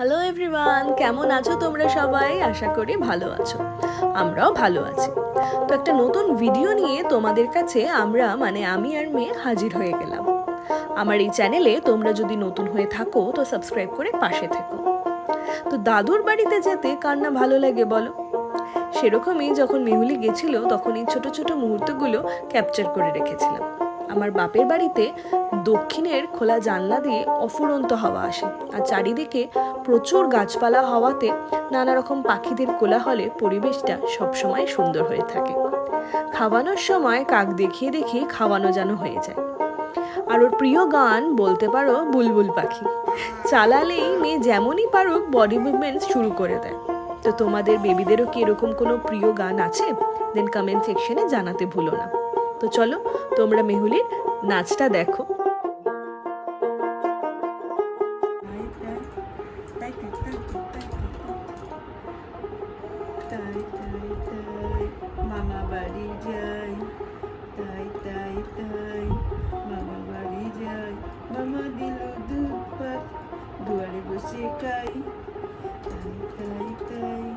Hello everyone কেমন আছো তোমরা সবাই? আশা করি ভালো আছো। আমরাও ভালো আছি। তো একটা নতুন ভিডিও নিয়ে তোমাদের কাছে আমরা মানে আমি আর মেয়ে হাজির হয়ে গেলাম। আমার এই চ্যানেলে তোমরা যদি নতুন হয়ে থাকো, তো সাবস্ক্রাইব করে পাশে থেকো। তো দাদুর বাড়িতে যেতে কার না ভালো লাগে বলো? সেরকমই যখন মেহুলি গেছিল, তখন এই ছোট ছোট মুহূর্তগুলো ক্যাপচার করে রেখেছিলাম। আমার বাপের বাড়িতে দক্ষিণের খোলা জানলা দিয়ে অফুরন্ত হাওয়া আসে আর চারিদিকে প্রচুর গাছপালা হওয়াতে নানা রকম পাখিদের কোলাহলে পরিবেশটা সবসময় সুন্দর হয়ে থাকে। খাওয়ানোর সময় কাক দেখিয়ে দেখিয়ে খাওয়ানো যেন হয়ে যায়। আর ওর প্রিয় গান বলতে পারো বুলবুল পাখি। চালালেই মেয়ে যেমনই পারুক বডি মুভমেন্টস শুরু করে দেয়। তো তোমাদের বেবিদেরও কি এরকম কোনো প্রিয় গান আছে? দেন কমেন্ট সেকশনে জানাতে ভুলো না। তো চলো, তোমরা মেহুলির নাচটা দেখো। মামা বাড়ি যাই, তাই তাই তাই, মামা বাড়ি যাই, মামা দিল দুধ দুয়ারে বসে খাই, তাই তাই তাই।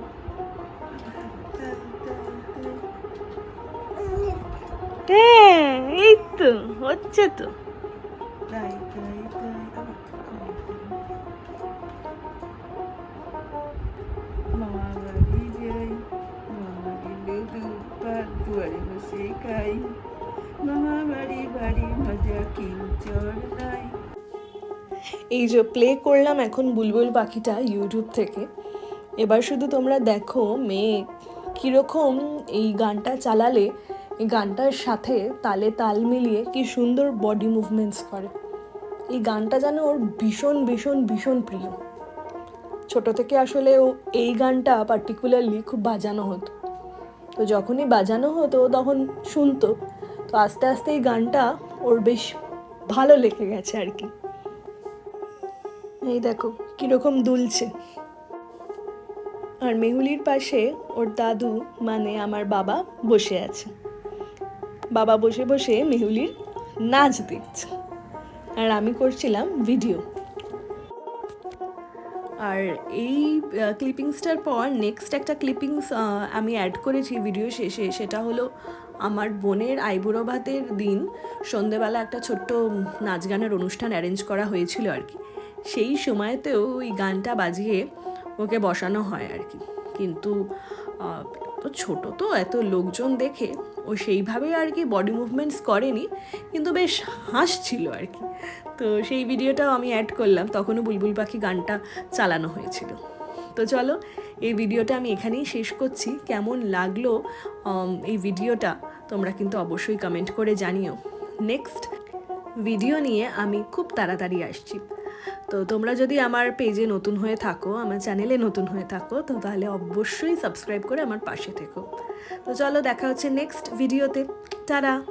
হ্যাঁ এই তো, হচ্ছে তো। মামা বাড়ি নাই এই যে প্লে করলাম এখন বুলবুল পাখিটা ইউটিউব থেকে। এবার শুধু তোমরা দেখো মেয়ে কীরকম এই গানটা চালালে এই গানটার সাথে তালে তাল মিলিয়ে কি সুন্দর বডি মুভমেন্টস করে। এই গানটা যেন ওর ভীষণ ভীষণ ভীষণ প্রিয়। ছোট থেকে আসলে ও এই গানটা পার্টিকুলারলি খুব বাজানো হতো। তো যখনই বাজানো হতো, তখন শুনতো। তো আস্তে আস্তে এই গানটা ওর বেশ ভালো লেগে গেছে আর কি। এই দেখো, কীরকম দুলছে। আর মেহুলির পাশে ওর দাদু মানে আমার বাবা, বসে আছে। বাবা বসে বসে মেহুলির নাচ দেখছে। আর আমি করছিলাম ভিডিও। আর এই ক্লিপিংসটার পর নেক্সট একটা ক্লিপিংস আমি অ্যাড করেছি ভিডিও শেষে। সেটা হলো আমার বোনের আইবুড়ো ভাতের দিন। সন্ধেবেলা একটা ছোট্ট নাচ গানের অনুষ্ঠান অ্যারেঞ্জ করা হয়েছিল আর কি। সেই সময়তেও ওই গানটা বাজিয়ে ওকে বসানো হয় আর কি। কিন্তু তো ছোট তো, এত লোকজন দেখে ও সেইভাবে আর কি বডি মুভমেন্টস করেনি, কিন্তু বেশ হাসছিল আর কি। তো সেই ভিডিওটাও আমি অ্যাড করলাম, তখনও বুলবুল পাখি গানটা চালানো হয়েছিল। তো চলো, এই ভিডিওটা আমি এখানেই শেষ করছি। কেমন লাগল এই ভিডিওটা তোমরা কিন্তু অবশ্যই কমেন্ট করে জানিও। নেক্সট ভিডিও নিয়ে আমি খুব তাড়াতাড়ি আসছি। তো তোমরা যদি আমার পেজে নতুন হয়ে থাকো, আমার চ্যানেলে নতুন হয়ে থাকো, তো তাহলে অবশ্যই সাবস্ক্রাইব করে আমার পাশে থেকো। তো চলো দেখা হচ্ছে নেক্সট ভিডিওতে। টাটা!